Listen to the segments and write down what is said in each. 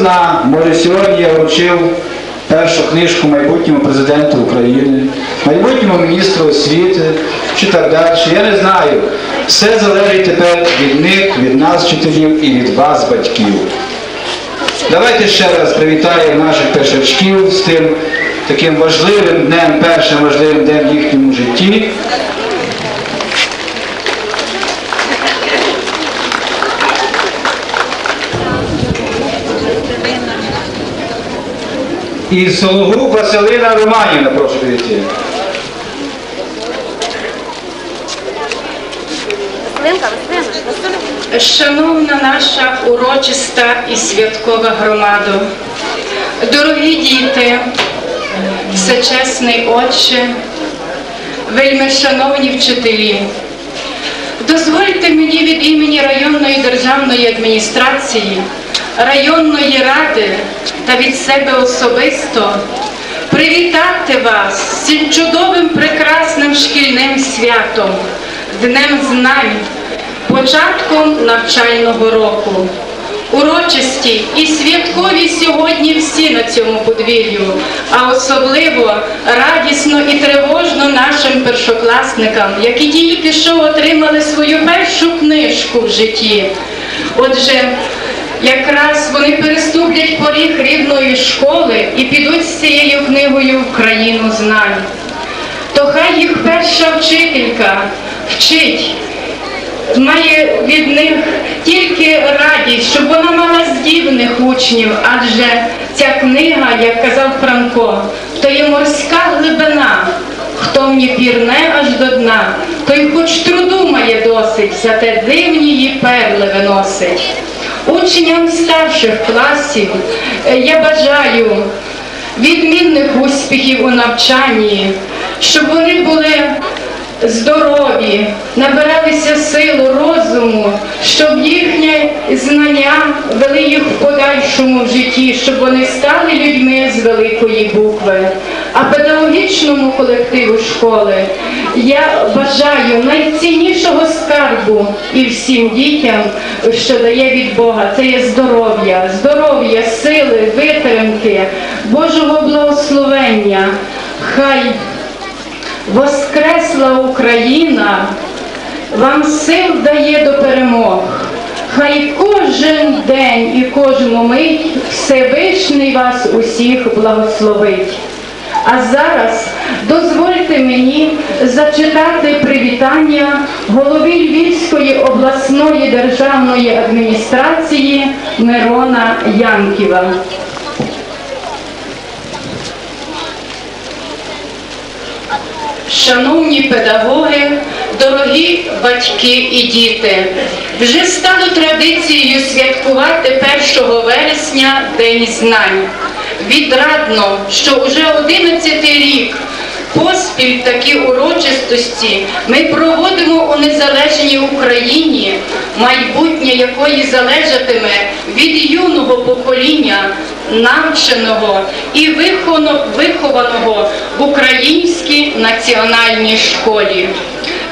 зна, може сьогодні я вручив першу книжку майбутньому президенту України, майбутньому міністру освіти чи так далі. Я не знаю. Все залежить тепер від них, від нас, вчителів і від вас, батьків. Давайте ще раз привітаємо наших першачків з тим таким важливим днем, першим важливим днем в їхньому житті. І Сологуб Василина Романівна, прошу Василина, Шановна наша урочиста і святкова громада, дорогі діти, всечесний Отче, вельми шановні вчителі, дозвольте мені від імені районної державної адміністрації, районної ради та від себе особисто привітати вас з цим чудовим прекрасним шкільним святом, Днем Знань початком навчального року. Урочисті і святкові сьогодні всі на цьому подвір'ю, а особливо радісно і тривожно нашим першокласникам, які тільки що отримали свою першу книжку в житті. Отже, якраз вони переступлять поріг рідної школи і підуть з цією книгою в країну знань. То хай їх перша вчителька вчить має від них тільки радість, щоб вона мала здібних учнів, адже ця книга, як казав Франко, то є морська глибина. Хто ній пірне аж до дна, той хоч труду має досить, зате дивні її перли виносить. Учням старших класів е, я бажаю відмінних успіхів у навчанні, щоб вони були здорові, набиралися силу, розуму, щоб їхнє знання вели їх в подальшому житті, щоб вони стали людьми з великої букви. А педагогічному колективу школи я бажаю найціннішого скарбу і всім дітям, що дає від Бога, це є здоров'я, здоров'я, сили, витримки, Божого благословення. Хай Воскресла Україна вам сил дає до перемог. Хай кожен день і кожну мить Всевишній вас усіх благословить. А зараз дозвольте мені зачитати привітання голові Львівської обласної державної адміністрації Мирона Янківа. Шановні педагоги, дорогі батьки і діти, вже стало традицією святкувати 1 вересня День знань. Відрадно, що уже 11 рік поспіль такі урочистості ми проводимо у незалежній Україні, майбутнє якої залежатиме від юного покоління, навченого і вихованого в українській національній школі.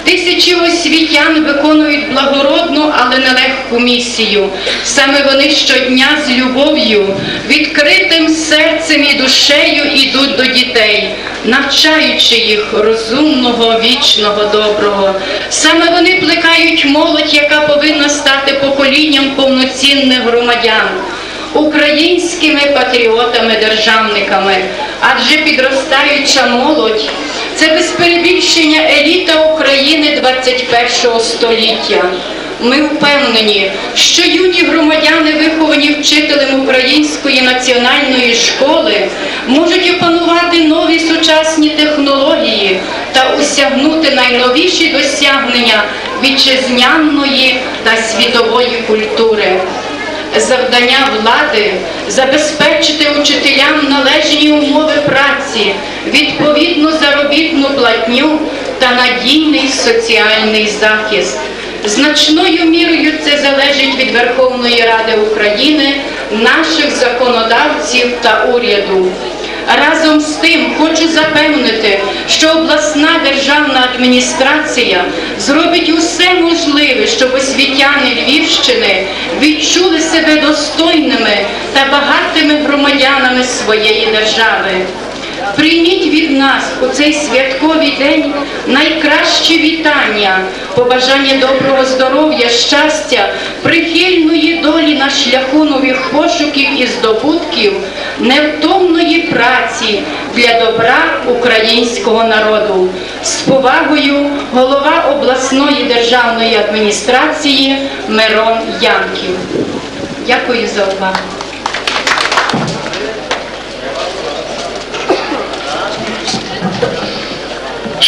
Тисячі освітян виконують благородну, але нелегку місію. Саме вони щодня з любов'ю, відкритим серцем і душею йдуть до дітей, навчаючи їх розумного, вічного, доброго. Саме вони плекають молодь, яка повинна стати поколінням повноцінних громадян українськими патріотами-державниками, адже підростаюча молодь це без перебільшення еліта України 21 століття. Ми впевнені, що юні громадяни, виховані вчителем української національної школи, можуть опанувати нові сучасні технології та осягнути найновіші досягнення вітчизняної та світової культури завдання влади забезпечити учителям належні умови праці, відповідну заробітну платню та надійний соціальний захист. Значною мірою це залежить від Верховної Ради України, наших законодавців та уряду. Разом з тим хочу запевнити, що обласна державна адміністрація зробить усе можливе, щоб освітяни Львівщини відчули себе достойними та багатими громадянами своєї держави. Прийміть від нас у цей святковий день найкращі вітання, побажання доброго здоров'я, щастя, прихильної долі на шляху нових пошуків і здобутків, невтомної праці для добра українського народу. З повагою голова обласної державної адміністрації Мирон Янків. Дякую за увагу.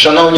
Шановні